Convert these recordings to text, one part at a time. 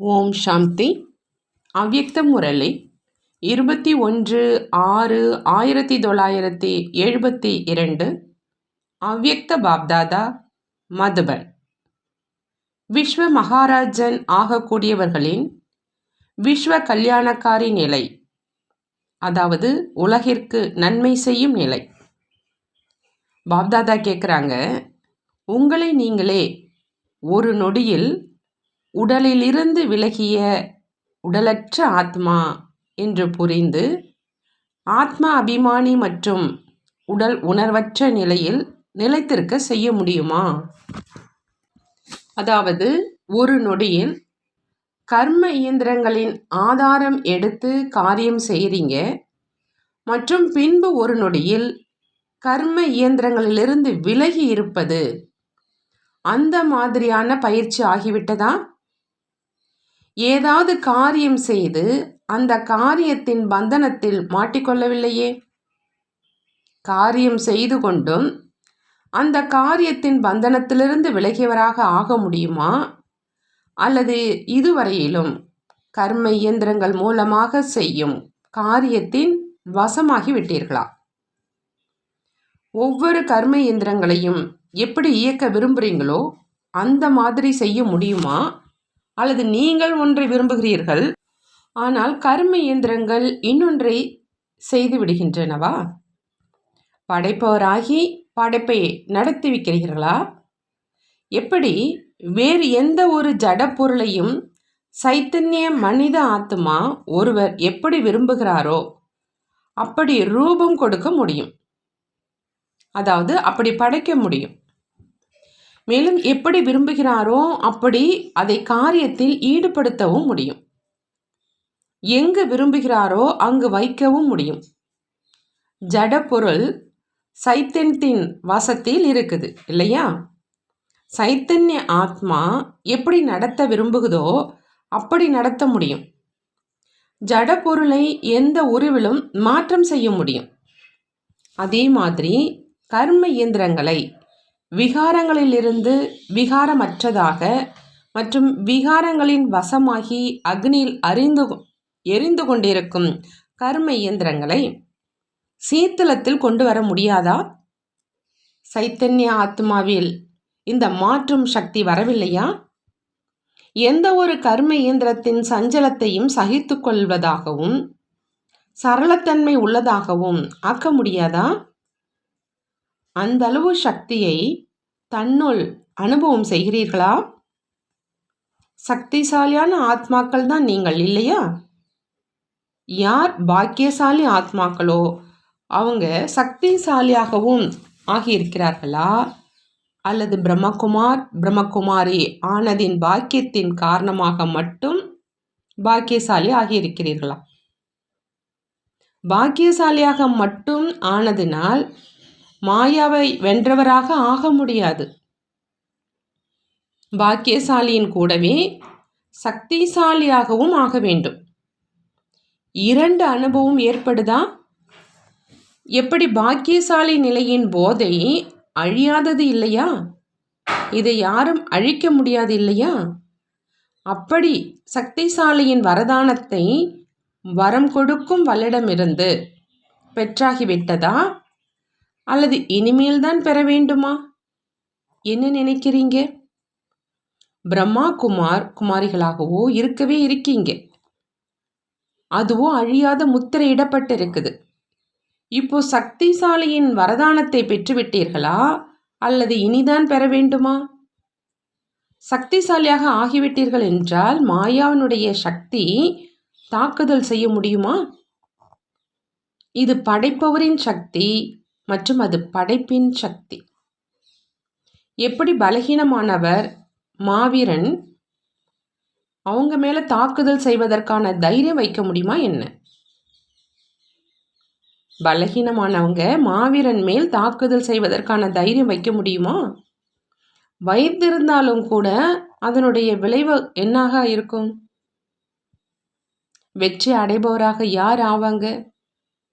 ஓம் சாந்தி. அவ்யக்த முரளி. இருபத்தி ஒன்று ஆறு ஆயிரத்தி தொள்ளாயிரத்தி எழுபத்தி இரண்டு. அவ்யக்த பாப்தாதா மதுபன். விஸ்வ மகாராஜன் ஆகக்கூடியவர்களின் விஸ்வ கல்யாணக்காரி நிலை. அதாவது உலகிற்கு நன்மை செய்யும் நிலை. பாப்தாதா கேட்குறாங்க உங்களை நீங்களே ஒரு நொடியில் உடலிலிருந்து விலகிய உடலற்ற ஆத்மா என்று புரிந்து ஆத்மா அபிமானி மற்றும் உடல் உணர்வற்ற நிலையில் நிலைத்திருக்க செய்ய முடியுமா? அதாவது ஒரு நொடியில் கர்ம இயந்திரங்களின் ஆதாரம் எடுத்து காரியம் செய்கிறீங்க மற்றும் பின்பு ஒரு நொடியில் கர்ம இயந்திரங்களிலிருந்து விலகி இருப்பது அந்த மாதிரியான பயிற்சி ஆகிவிட்டதா? ஏதாவது காரியம் செய்து அந்த காரியத்தின் பந்தனத்தில் மாட்டிக்கொள்ளவில்லையே? காரியம் செய்து கொண்டும் அந்த காரியத்தின் பந்தனத்திலிருந்து விலகியவராக ஆக முடியுமா? அல்லது இதுவரையிலும் கர்ம இயந்திரங்கள் மூலமாக செய்யும் காரியத்தின் வசமாகி விட்டீர்களா ஒவ்வொரு கர்ம இயந்திரங்களையும் எப்படி இயக்க விரும்புகிறீங்களோ அந்த மாதிரி செய்ய முடியுமா? அல்லது நீங்கள் ஒன்றை விரும்புகிறீர்கள். ஆனால் கர்ம இயந்திரங்கள் இன்னொன்றை செய்து விடுகின்றனவா? படைப்பவராகி படைப்பை நடத்தி வைக்கிறீர்களா? எப்படி வேறு எந்த ஒரு ஜட பொருளையும் சைத்தன்ய மனித ஆத்மா ஒருவர் எப்படி விரும்புகிறாரோ அப்படி ரூபம் கொடுக்க முடியும். அதாவது அப்படி படைக்க முடியும். மேலும் எப்படி விரும்புகிறாரோ அப்படி அதை காரியத்தில் ஈடுபடுத்தவும் முடியும். எங்கு விரும்புகிறாரோ அங்கு வைக்கவும் முடியும். ஜடப்பொருள் சைத்தன்யத்தின் வசத்தில் இருக்குது இல்லையா? சைத்தன்ய ஆத்மா எப்படி நடத்த விரும்புகுதோ அப்படி நடத்த முடியும். ஜட பொருளை எந்த உருவிலும் மாற்றம் செய்ய முடியும். அதே மாதிரி கர்ம இயந்திரங்களை விகாரங்களிலிருந்து விகாரமற்றதாக மற்றும் விகாரங்களின் வசமாகி அக்னியில் அறிந்து எரிந்து கொண்டிருக்கும் கர்ம இயந்திரங்களை சீத்தலத்தில் கொண்டு வர முடியாதா? சைத்தன்ய ஆத்மாவில் இந்த மாற்றும் சக்தி வரவில்லையா? எந்த ஒரு கர்ம இயந்திரத்தின் சஞ்சலத்தையும் சகித்து கொள்வதாகவும் சரளத்தன்மை உள்ளதாகவும் ஆக்க முடியாதா? அந்த அளவு சக்தியை தன்னுள் அனுபவம் செய்கிறீர்களா? சக்திசாலியான ஆத்மாக்கள் தான் நீங்கள் இல்லையா? யார் பாக்கியசாலி ஆத்மாக்களோ அவங்க சக்திசாலியாகவும் ஆகியிருக்கிறார்களா? அல்லது பிரம்மகுமார் பிரம்மகுமாரி ஆனதின் பாக்கியத்தின் காரணமாக மட்டும் பாக்கியசாலி ஆகியிருக்கிறீர்களா? பாக்கியசாலியாக மட்டும் ஆனதினால் மாயாவை வென்றவராக ஆக முடியாது. பாக்கியசாலியின் கூடவே சக்திசாலியாகவும் ஆக வேண்டும். இரண்டு அனுபவம் ஏற்படுதா? எப்படி பாக்கியசாலி நிலையின் போதை அழியாதது இல்லையா? இதை யாரும் அழிக்க முடியாது இல்லையா? அப்படி சக்திசாலியின் வரதானத்தை வரம் கொடுக்கும் வல்லிடமிருந்து பெற்றாகிவிட்டதா? அல்லது இனிமேல் தான் பெற வேண்டுமா? என்ன நினைக்கிறீங்க? பிரம்மா குமார் குமாரிகளாகவோ இருக்கவே இருக்கீங்க. அதுவும் அழியாத முத்திரையிடப்பட்டு இருக்குது இப்போ சக்திசாலியின் வரதானத்தை பெற்றுவிட்டீர்களா? அல்லது இனிதான் பெற வேண்டுமா? சக்திசாலியாக ஆகிவிட்டீர்கள் என்றால் மாயாவினுடைய சக்தி தாக்குதல் செய்ய முடியுமா? இது படைப்பவரின் சக்தி மற்றும் அது படைப்பின் சக்தி. எப்படி பலகீனமானவர்? மாவீரன் அவங்க மேலே தாக்குதல் செய்வதற்கான தைரியம் வைக்க முடியுமா என்ன? பலகீனமானவங்க மாவீரன் மேல் தாக்குதல் செய்வதற்கான தைரியம் வைக்க முடியுமா? வைத்திருந்தாலும் கூட அதனுடைய விளைவு என்னாக இருக்கும்? வெற்றி அடைபவராக யார் ஆவாங்க?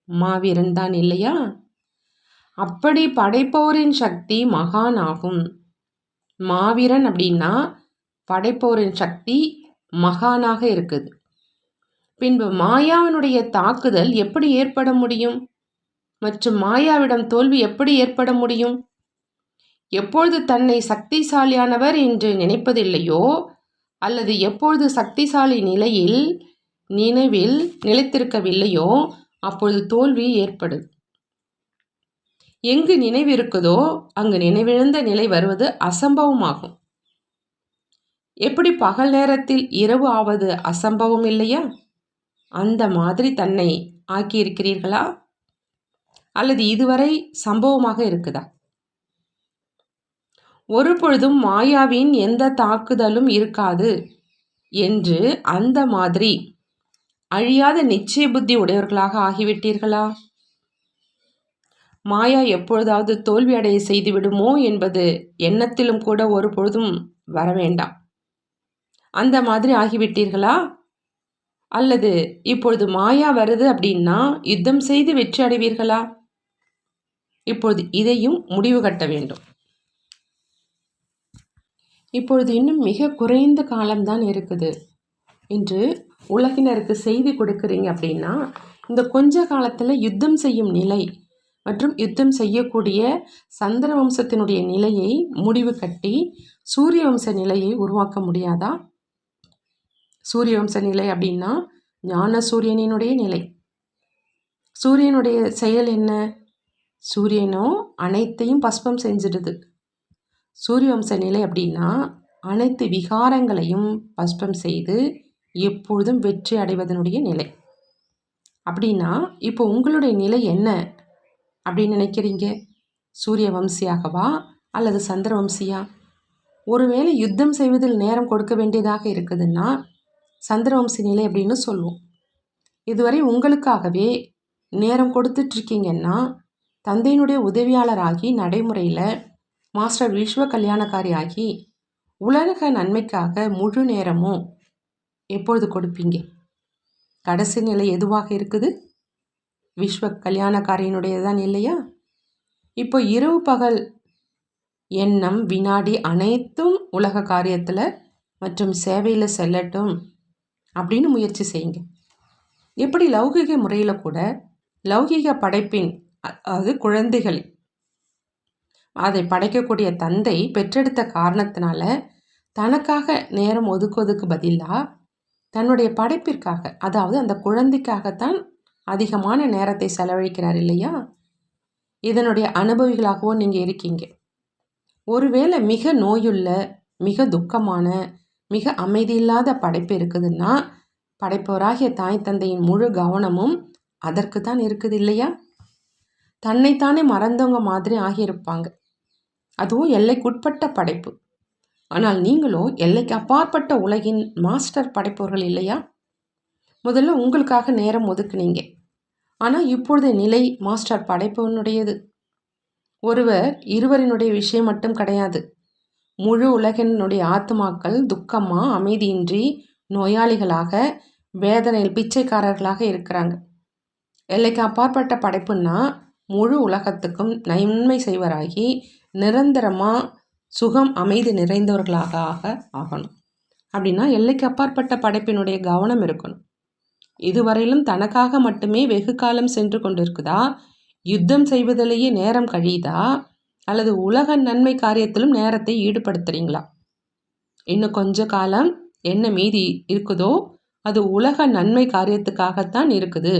மாவீரன் தான் இல்லையா? அப்படி படைப்போரின் சக்தி மகான் ஆகும் மாவீரன் அப்படின்னா படைப்போரின் சக்தி மகானாக இருக்குது. பின்பு மாயாவினுடைய தாக்குதல் எப்படி ஏற்பட முடியும்? மற்றும் மாயாவிடம் தோல்வி எப்படி ஏற்பட முடியும்? எப்பொழுது தன்னை சக்திசாலியானவர் என்று நினைப்பதில்லையோ அல்லது எப்பொழுது சக்திசாலி நிலையில் நினைவில் நிலைத்திருக்கவில்லையோ அப்பொழுது தோல்வி ஏற்படுது எங்கு நினைவு இருக்குதோ அங்கு நினைவிழந்த நிலை வருவது அசம்பவமாகும். எப்படி பகல் நேரத்தில் இரவு ஆவது அசம்பவம் இல்லையா? அந்த மாதிரி தன்னை ஆக்கியிருக்கிறீர்களா? அல்லது இதுவரை சம்பவமாக இருக்குதா? ஒரு பொழுதும் மாயாவின் எந்த தாக்குதலும் இருக்காது என்று அந்த மாதிரி அழியாத நிச்சய புத்தி உடையவர்களாக ஆகிவிட்டீர்களா? மாயா எப்பொழுதாவது தோல்வி அடைய செய்து விடுமோ என்பது எண்ணத்திலும் கூட ஒரு பொழுதும் வர வேண்டாம். அந்த மாதிரி ஆகிவிட்டீர்களா? அல்லது இப்பொழுது மாயா வருது அப்படின்னா யுத்தம் செய்து வெற்றி அடைவீர்களா? இப்பொழுது இதையும் முடிவு கட்ட வேண்டும். இப்பொழுது இன்னும் மிக குறைந்த காலம்தான் இருக்குது. என்று உலகினருக்கு செய்தி கொடுக்குறீங்க அப்படின்னா இந்த கொஞ்ச காலத்தில் யுத்தம் செய்யும் நிலை மற்றும் யுத்தம் செய்யக்கூடிய சந்திர வம்சத்தினுடைய நிலையை முடிவு கட்டி சூரிய வம்ச நிலையை உருவாக்க முடியாதா? சூரிய வம்ச நிலை அப்படின்னா ஞான சூரியனினுடைய நிலை. சூரியனுடைய செயல் என்ன? சூரியனோ அனைத்தையும் பஸ்பம் செஞ்சிடுது. சூரிய வம்ச நிலை அப்படின்னா அனைத்து விகாரங்களையும் பஸ்பம் செய்து எப்பொழுதும் வெற்றி அடைவதனுடைய நிலை. அப்படின்னா இப்போ உங்களுடைய நிலை என்ன? அப்படின்னு நினைக்கிறீங்க? சூரிய வம்சியாகவா அல்லது சந்திர வம்சியா? ஒருவேளை யுத்தம் செய்வதில் நேரம் கொடுக்க வேண்டியதாக இருக்குதுன்னா சந்திரவம்சி நிலை அப்படின்னு சொல்லுவோம். இதுவரை உங்களுக்காகவே நேரம் கொடுத்துட்ருக்கீங்கன்னா தந்தையினுடைய உதவியாளராகி நடைமுறையில் மாஸ்டர் விஸ்வ கல்யாணக்காரி ஆகி உலக நன்மைக்காக முழு நேரமும் எப்பொழுது கொடுப்பீங்க? கடைசி நிலை எதுவாக இருக்குது? விஸ்வ கல்யாணக்காரியினுடைய தான் இல்லையா? இப்போ இரவு பகல் எண்ணம் வினாடி அனைத்தும் உலக காரியத்தில் மற்றும் சேவையில் செல்லட்டும் அப்படின்னு முயற்சி செய்யுங்க. எப்படி லௌகிக முறையில் கூட லௌகிக படைப்பின் அதாவது குழந்தைகள் அதை படைக்கக்கூடிய தந்தை பெற்றெடுத்த காரணத்தினால தனக்காக நேரம் ஒதுக்குவதுக்கு பதிலாக தன்னுடைய படைப்பிற்காக அதாவது அந்த குழந்தைக்காகத்தான் அதிகமான நேரத்தை செலவழிக்கிறார் இல்லையா? இதனுடைய அனுபவிகளாகவும் நீங்கள் இருக்கீங்க. ஒருவேளை மிக நோயுள்ள மிக துக்கமான மிக அமைதியில்லாத படைப்பு இருக்குதுன்னா படைப்பவராகிய தாய் தந்தையின் முழு கவனமும் அதற்கு தான் இருக்குது இல்லையா? தன்னைத்தானே மறந்தவங்க மாதிரி ஆகியிருப்பாங்க. அதுவும் எல்லைக்குட்பட்ட படைப்பு. ஆனால் நீங்களோ எல்லைக்கு அப்பாற்பட்ட உலகின் மாஸ்டர் படைப்பவர்கள் இல்லையா? முதல்ல உங்களுக்காக நேரம் ஒதுக்குனீங்க. ஆனால் இப்பொழுது நிலை மாஸ்டர் படைப்பவனுடையது ஒருவர் இருவரினுடைய விஷயம் மட்டும் கிடையாது. முழு உலகினுடைய ஆத்மாக்கள் துக்கமாக அமைதியின்றி நோயாளிகளாக வேதனையில் பிச்சைக்காரர்களாக இருக்கிறாங்க. எல்லைக்கு அப்பாற்பட்ட படைப்புன்னா முழு உலகத்துக்கும் நன்மை செய்வராகி நிரந்தரமாக சுகம் அமைதி நிறைந்தவர்களாக ஆக ஆகணும். அப்படின்னா எல்லைக்கு அப்பாற்பட்ட படைப்பினுடைய கவனம் இருக்கணும். இதுவரையிலும் தனக்காக மட்டுமே வெகு காலம் சென்று கொண்டிருக்குதா? யுத்தம் செய்வதிலேயே நேரம் கழியுதா? அல்லது உலக நன்மை காரியத்திலும் நேரத்தை ஈடுபடுத்துறீங்களா? இன்னும் கொஞ்ச காலம் என்ன மீதி இருக்குதோ அது உலக நன்மை காரியத்துக்காகத்தான் இருக்குது.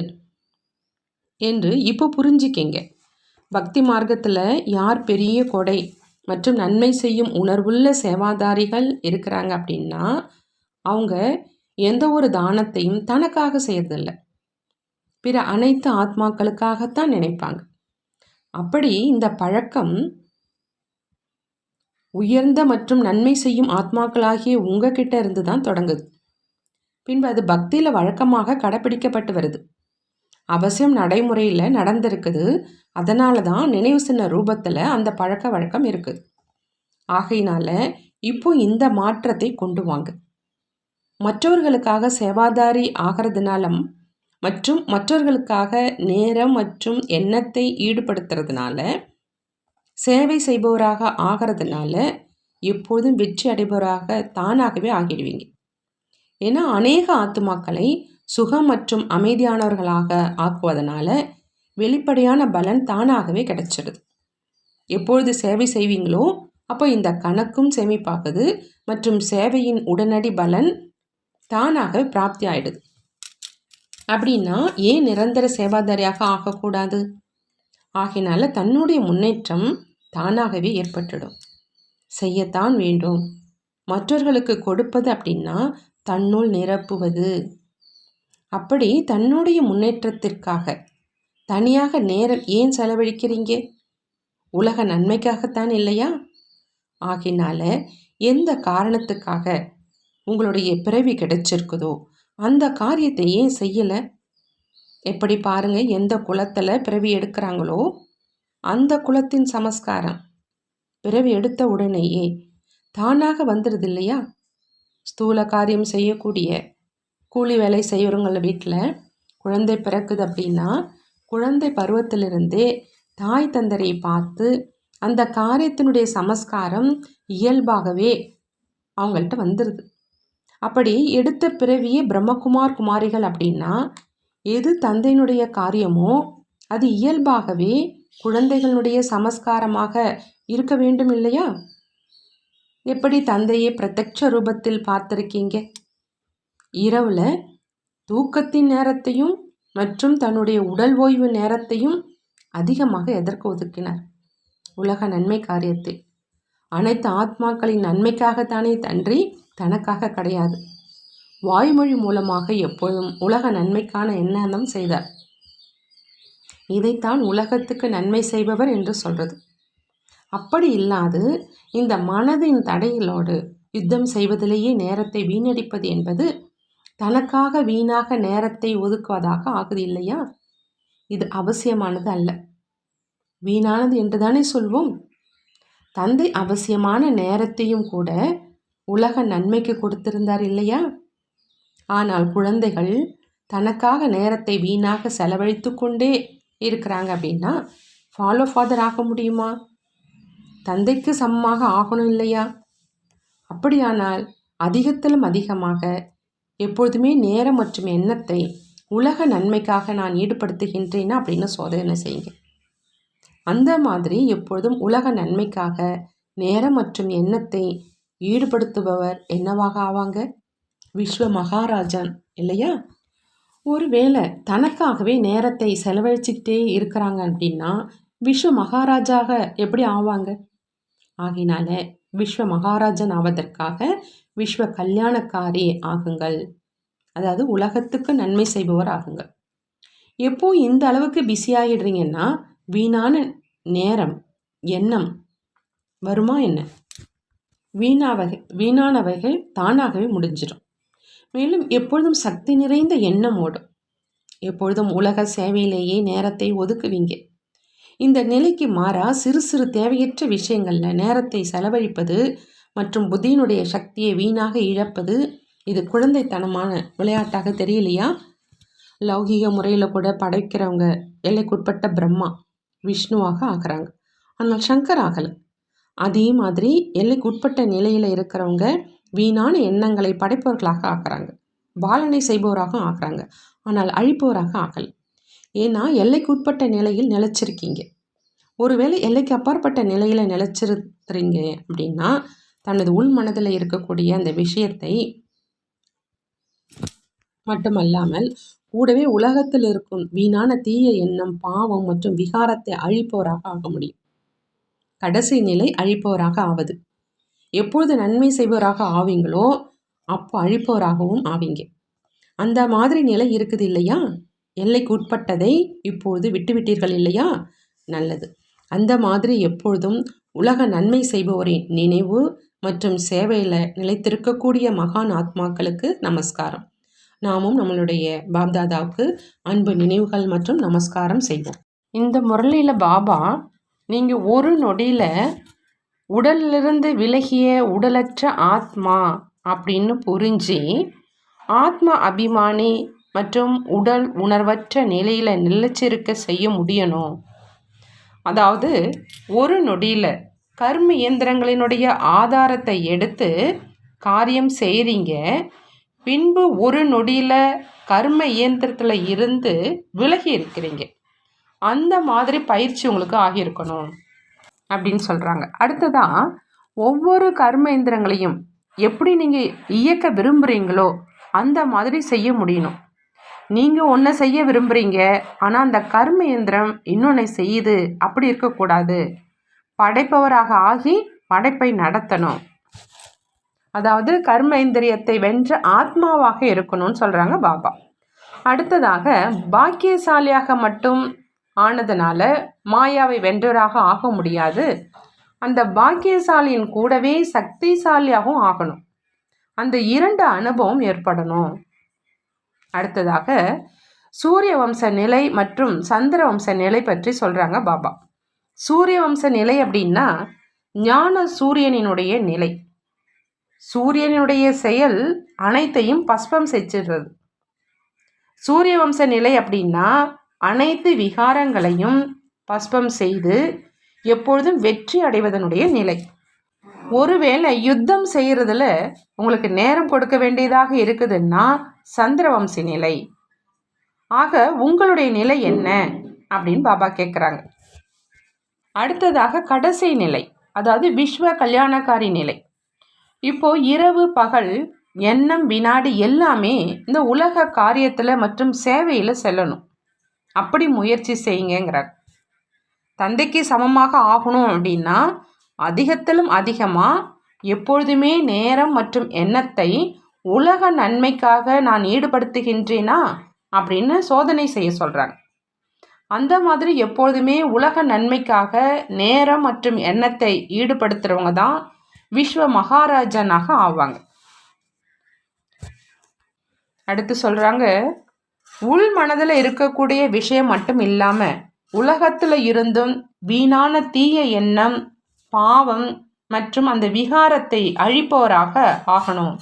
என்று இப்போ புரிஞ்சிக்கிங்க. பக்தி மார்க்கத்தில் யார் பெரிய கொடை மற்றும் நன்மை செய்யும் உணர்வுள்ள சேவாதாரிகள் இருக்கிறாங்க அப்படின்னா அவங்க எந்த ஒரு தானத்தையும் தனக்காக செய்யறதில்ல. பிற அனைத்து ஆத்மாக்களுக்காகத்தான் நினைப்பாங்க. அப்படி இந்த பழக்கம் உயர்ந்த மற்றும் நன்மை செய்யும் ஆத்மாக்களாகிய உங்ககிட்ட இருந்து தான் தொடங்குது. பின்பு அது பக்தியில் வழக்கமாக கடைப்பிடிக்கப்பட்டு வருது. அவசியம் நடைமுறையில் நடந்திருக்குது. அதனால தான் நினைவு சின்ன ரூபத்தில் அந்த பழக்க வழக்கம் இருக்குது. ஆகையினால இப்போ இந்த மாற்றத்தை கொண்டு வாங்க. மற்றவர்களுக்காக சேவாதாரி ஆகிறதுனால மற்றும் மற்றவர்களுக்காக நேரம் மற்றும் எண்ணத்தை ஈடுபடுத்துறதுனால சேவை செய்பவராக ஆகிறதுனால எப்போதும் வெற்றி அடைபவராக தானாகவே ஆகிடுவீங்க. ஏன்னா அநேக ஆத்துமாக்களை சுகம் மற்றும் அமைதியானவர்களாக ஆக்குவதனால வெளிப்படையான பலன் தானாகவே கிடைச்சிடுது எப்பொழுது சேவை செய்வீங்களோ அப்போ இந்த கணக்கும் சேமிப்பாகுது மற்றும் சேவையின் உடனடி பலன் தானாக பிராப்தி ஆயிடுது. அப்படின்னா ஏன் நிரந்தர சேவாதாரியாக ஆகக்கூடாது? ஆகினால தன்னுடைய முன்னேற்றம் தானாகவே ஏற்பட்டுடும். செய்யத்தான் வேண்டும். மற்றவர்களுக்கு கொடுப்பது அப்படின்னா தன்னுள் நிரப்புவது. அப்படி தன்னுடைய முன்னேற்றத்திற்காக தனியாக நேரம் ஏன் செலவழிக்கிறீங்க? உலக நன்மைக்காகத்தான் இல்லையா? ஆகினால எந்த காரணத்துக்காக உங்களுடைய பிறவி கிடைச்சிருக்குதோ? அந்த காரியத்தை ஏன் செய்யலை? எப்படி பாருங்க எந்த குலத்தில் பிறவி எடுக்கிறாங்களோ அந்த குலத்தின் சமஸ்காரம். பிறவி எடுத்த உடனேயே தானாக வந்துடுது இல்லையா? ஸ்தூல காரியம் செய்யக்கூடிய கூலி வேலை செய்கிறவங்கள வீட்டில் குழந்தை பிறக்குது அப்படின்னா குழந்தை பருவத்திலிருந்தே தாய் தந்தரை பார்த்து அந்த காரியத்தினுடைய சமஸ்காரம் இயல்பாகவே அவங்கள்ட்ட வந்துடுது அப்படி எடுத்த பிறவியே பிரம்மகுமார் குமாரிகள் அப்படின்னா எது தந்தையினுடைய காரியமோ அது இயல்பாகவே குழந்தைகளுடைய சமஸ்காரமாக இருக்க வேண்டும் இல்லையா? எப்படி தந்தையை பிரத்யட்ச ரூபத்தில் பார்த்துருக்கீங்க? இரவில் தூக்கத்தின் நேரத்தையும் மற்றும் தன்னுடைய உடல் ஓய்வு நேரத்தையும் அதிகமாக எதற்கு ஒதுக்கினார்? உலக நன்மை காரியத்தை அனைத்து ஆத்மாக்களின் நன்மைக்காகத்தானே தன்றி தனக்காக கிடையாது. வாய்மொழி மூலமாக எப்பொழுதும் உலக நன்மைக்கான எண்ணம் செய்தார். இதைத்தான் உலகத்துக்கு நன்மை செய்பவர் என்று சொல்றது. அப்படி இல்லாது இந்த மனதின் தடைகளோடு யுத்தம் செய்வதிலேயே நேரத்தை வீணடிப்பது என்பது தனக்காக வீணாக நேரத்தை ஒதுக்குவதாக ஆகுது இல்லையா? இது அவசியமானது அல்ல. வீணானது என்று தானே சொல்வோம்? தந்தை அவசியமான நேரத்தையும் கூட உலக நன்மைக்கு கொடுத்திருந்தார் இல்லையா? ஆனால் குழந்தைகள் தனக்காக நேரத்தை வீணாக செலவழித்து கொண்டே இருக்கிறாங்க அப்படின்னா ஃபாலோ ஃபாதர் ஆக முடியுமா? தந்தைக்கு சமமாக ஆகணும் இல்லையா? அப்படியானால் அதிகத்திலும் அதிகமாக எப்பொழுதுமே நேரம் மற்றும் எண்ணத்தை உலக நன்மைக்காக நான் ஈடுபடுத்துகின்றேனா அப்படின்னு சோதனை செய்யுங்க. அந்த மாதிரி எப்பொழுதும் உலக நன்மைக்காக நேரம் மற்றும் எண்ணத்தை ஈடுபடுத்துபவர் என்னவாக ஆவாங்க? விஸ்வ மகாராஜன் இல்லையா? ஒருவேளை தனக்காகவே நேரத்தை செலவழிச்சுக்கிட்டே இருக்கிறாங்க அப்படின்னா விஸ்வ மகாராஜாக எப்படி ஆவாங்க? ஆகினால விஸ்வ மகாராஜன் ஆவதற்காக விஸ்வ கல்யாணக்காரி ஆகுங்கள். அதாவது உலகத்துக்கு நன்மை செய்பவர் ஆகுங்கள். எப்போ இந்த அளவுக்கு பிஸியாகிடுறீங்கன்னா வீணான நேரம் எண்ணம் வருமா என்ன? வீணாவகை வீணானவைகள் தானாகவே முடிஞ்சிடும். மேலும் எப்பொழுதும் சக்தி நிறைந்த எண்ணம் ஓடும். எப்பொழுதும் உலக சேவையிலேயே நேரத்தை ஒதுக்குவீங்க. இந்த நிலைக்கு மாறா சிறு சிறு தேவையற்ற விஷயங்களில் நேரத்தை செலவழிப்பது மற்றும் புத்தியினுடைய சக்தியை வீணாக இழப்பது இது குழந்தைத்தனமான விளையாட்டாக தெரியலையா? லௌகீக முறையில் கூட படைக்கிறவங்க எல்லைக்குட்பட்ட பிரம்மா விஷ்ணுவாக ஆகிறாங்க. ஆனால் சங்கர் ஆகலை. அதே மாதிரி எல்லைக்குட்பட்ட நிலையில் இருக்கிறவங்க வீணான எண்ணங்களை படைப்பவர்களாக ஆக்குறாங்க. பாலனை செய்பவராக ஆக்குறாங்க. ஆனால் அழிப்பவராக ஆகலை ஏன்னா எல்லைக்குட்பட்ட நிலையில் நிலச்சிருக்கீங்க. ஒருவேளை எல்லைக்கு அப்பாற்பட்ட நிலையில் நிலச்சிருக்கிறீங்க அப்படின்னா தனது உள் மனதில் இருக்கக்கூடிய அந்த விஷயத்தை மட்டுமல்லாமல் கூடவே உலகத்தில் இருக்கும் வீணான தீய எண்ணம் பாவம் மற்றும் விகாரத்தை அழிப்பவராக ஆக முடியும். கடைசி நிலை அழிப்பவராக ஆவது. எப்பொழுது நன்மை செய்பவராக ஆவீங்களோ அப்போ அழிப்பவராகவும் ஆவீங்க. அந்த மாதிரி நிலை இருக்குது இல்லையா? எல்லைக்கு உட்பட்டதை இப்பொழுது விட்டுவிட்டீர்கள் இல்லையா? நல்லது. அந்த மாதிரி எப்பொழுதும் உலக நன்மை செய்பவரின் நினைவு மற்றும் சேவையில் நிலைத்திருக்கக்கூடிய மகான் ஆத்மாக்களுக்கு நமஸ்காரம். நாமும் நம்மளுடைய பாப்தாதாவுக்கு அன்பு நினைவுகள் மற்றும் நமஸ்காரம் செய்வோம். இந்த முரளியில் பாபா நீங்கள் ஒரு நொடியில் உடலிலிருந்து விலகிய உடலற்ற ஆத்மா அப்படின்னு புரிஞ்சு ஆத்ம அபிமானி மற்றும் உடல் உணர்வற்ற நிலையில் நிலச்சிருக்க செய்ய முடியணும். அதாவது ஒரு நொடியில் கர்ம இயந்திரங்களினுடைய ஆதாரத்தை எடுத்து காரியம் செய்கிறீங்க பின்பு ஒரு நொடியில் கர்ம இயந்திரத்தில் இருந்து விலகி இருக்கிறீங்க. அந்த மாதிரி பயிற்சி உங்களுக்கு ஆகியிருக்கணும் அப்படின்னு சொல்கிறாங்க அடுத்ததான் ஒவ்வொரு கர்ம இயந்திரங்களையும் எப்படி நீங்கள் இயக்க விரும்புகிறீங்களோ அந்த மாதிரி செய்ய முடியணும். நீங்கள் ஒன்றை செய்ய விரும்புகிறீங்க ஆனால் அந்த கர்ம இயந்திரம் இன்னொன்றை செய்யுது அப்படி இருக்கக்கூடாது. படைப்பவராக ஆகி படைப்பை நடத்தணும். அதாவது கர்ம இந்திரியத்தை வென்ற ஆத்மாவாக இருக்கணும்னு சொல்கிறாங்க பாபா. அடுத்ததாக பாக்கியசாலியாக மட்டும் ஆனதுனால மாயாவை வென்றவராக ஆக முடியாது. அந்த பாக்கியசாலியின் கூடவே சக்திசாலியாகவும் ஆகணும். அந்த இரண்டு அனுபவம் ஏற்படணும். அடுத்ததாக சூரிய வம்ச நிலை மற்றும் சந்திர வம்ச நிலை பற்றி சொல்கிறாங்க பாபா. சூரிய வம்ச நிலை அப்படின்னா ஞான சூரியனினுடைய நிலை. சூரியனுடைய செயல் அனைத்தையும் பஸ்பம் செச்சிடுறது. சூரிய வம்ச நிலை அப்படின்னா அனைத்து விகாரங்களையும் பஸ்பம் செய்து எப்பொழுதும் வெற்றி அடைவதனுடைய நிலை. ஒருவேளை யுத்தம் செய்கிறதுல உங்களுக்கு நேரம் கொடுக்க வேண்டியதாக இருக்குதுன்னா சந்திரவம்சி நிலை. ஆக உங்களுடைய நிலை என்ன அப்படின்னு பாபா கேட்குறாங்க அடுத்ததாக கடைசி நிலை அதாவது விஸ்வ கல்யாணக்காரி நிலை. இப்போ இரவு பகல் எண்ணம் வினாடி எல்லாமே இந்த உலக காரியத்தில் மற்றும் சேவையில் செல்லணும். அப்படி முயற்சி செய்யுங்கிறார் தந்தைக்கு சமமாக ஆகணும் அப்படின்னா அதிகத்திலும் அதிகமாக எப்பொழுதுமே நேரம் மற்றும் எண்ணத்தை உலக நன்மைக்காக நான் ஈடுபடுத்துகின்றேனா அப்படின்னு சோதனை செய்ய சொல்கிறாங்க அந்த மாதிரி எப்பொழுதுமே உலக நன்மைக்காக நேரம் மற்றும் எண்ணத்தை ஈடுபடுத்துகிறவங்க தான் விஸ்வ மகாராஜனாக ஆவாங்க. அடுத்து சொல்கிறாங்க உள் மனதில் இருக்கக்கூடிய விஷயம் மட்டும் இல்லாமல் உலகத்தில் இருந்தும் வீணான தீய எண்ணம் பாவம் மற்றும் அந்த விகாரத்தை அழிப்பவராக ஆகணும்.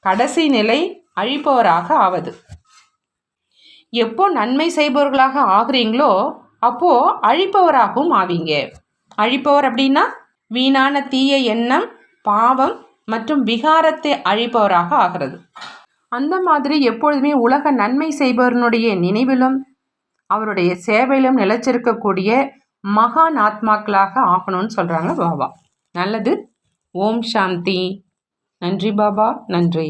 கடைசி நிலை அழிப்பவராக ஆவது. எப்போ நன்மை செய்பவர்களாக ஆகுறீங்களோ அப்போ அழிப்பவராகவும் ஆவீங்க. அழிப்பவர் அப்படின்னா வீணான தீய எண்ணம் பாவம் மற்றும் விகாரத்தை அழிப்பவராக ஆகிறது. அந்த மாதிரி எப்பொழுதுமே உலக நன்மை செய்பவனுடைய நினைவிலும் அவருடைய சேவையிலும் நிலைச்சிருக்கக்கூடிய மகான் ஆத்மாக்களாக ஆகணும்னு சொல்கிறாங்க பாபா. நல்லது. ஓம் சாந்தி. நன்றி பாபா. நன்றி.